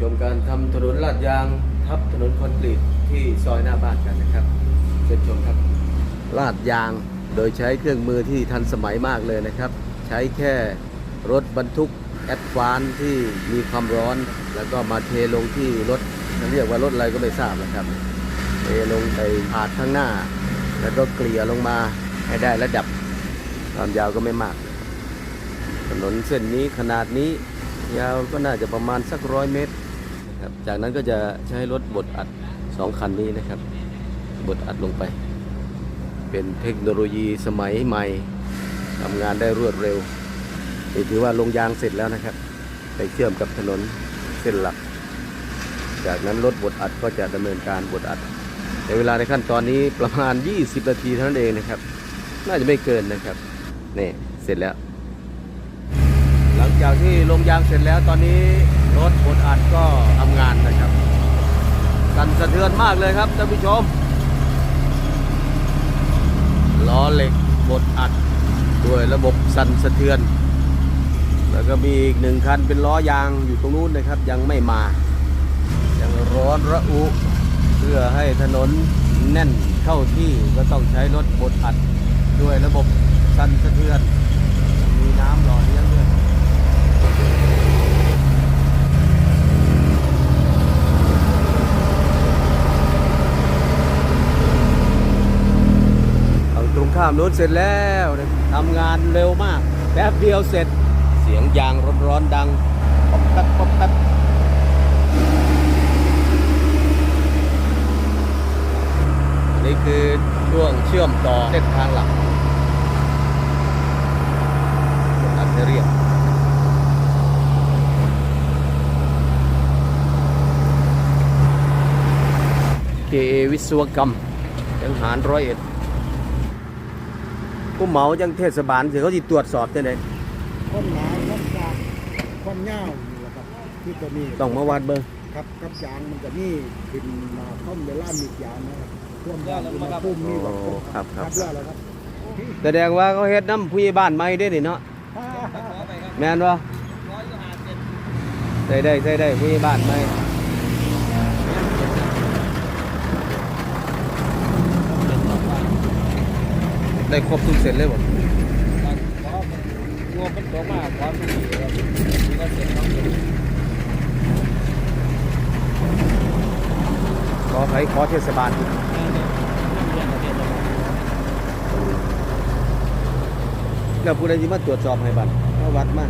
ชมการทำถนนลาดยางทับถนนคอนกรีตที่ซอยหน้าบ้านกันนะครับเชิญชมครับ ลาดยางโดยใช้เครื่องมือที่ทันสมัยมากเลยนะครับ ใช้แค่รถบรรทุกแอดฟานที่มีความร้อน แล้วก็มาเทลงที่รถเรียกว่ารถอะไรก็ไม่ทราบนะครับเทลงไปผาดข้างหน้า แล้วก็เกลี่ยลงมาให้ได้ระดับความยาวก็ไม่มาก ถนนเส้นนี้ขนาดนี้ยาวก็น่าจะประมาณสักร้อยเมตร ครับ จากนั้นก็จะใช้รถบดอัดสองคันนี้นะครับ บดอัดลงไป เป็นเทคโนโลยีสมัยใหม่ทำงานได้รวดเร็วนี่ถือว่าลงยางเสร็จแล้วนะครับ ไปเชื่อมกับถนนเส้นหลัก จากนั้นรถบดอัดก็จะดำเนินการบดอัด ในเวลาในขั้นตอนนี้ประมาณ 20 นาทีเท่านั้นเองนะครับ น่าจะไม่เกินนะครับ นี่เสร็จแล้ว จากที่ลงยางเสร็จแล้วตอนนี้รถบดอัดก็ทำงานนะครับสั่นสะเทือนมากเลยครับท่านผู้ชมล้อเหล็กบดอัดด้วยระบบสั่นสะเทือน แล้วก็มีอีกหนึ่งคันเป็นล้อยางอยู่ตรงนู้นนะครับ ยังไม่มา ยังร้อนระอุ เพื่อให้ถนนแน่นเข้าที่ก็ต้องใช้รถบดอัด ด้วยระบบสั่นสะเทือน มีน้ำหล่อเลี้ยงด้วย ฝั่ง ตรงข้ามนู้นเสร็จแล้วทำงานเร็วมาก แป๊บเดียวเสร็จเสียงยางร้อนๆดังป๊อบแป๊บป๊อบแป๊บนี่คือช่วงเชื่อมต่อเส้นทางหลักอันเรียบ KA วิศวกรรมยังหารร้อยเอ็ด ผู้เหมาจังเทศบาลสิเขาสิตรวจสอบจังไดความหนาความกลางความยาวนี่แหละครับที่จะมีต้องมาวัดเบิ่งครับกับยางมันจะมีขึ้นมาท่อมเวลามียางนะครับท่วมยางอุณหภูมิมีแบบโอ้ครับครับครับแล้วครับแสดงว่าเขาเฮ็ดน้ำผู้ใหญ่บ้านใหม่ได้นี่เนาะแม่นบ่ใส่ได้ใส่ได้ผู้ใหญ่บ้านใหม่ ได้ครบทุกเสร็จเลยบ่งบมันตกมาความดีครับนี่ก็เสร็จแล้วขอไผขอเทศบาลแล้วผู้ใดสิมาตรวจสอบให้บัดเอาวัดมา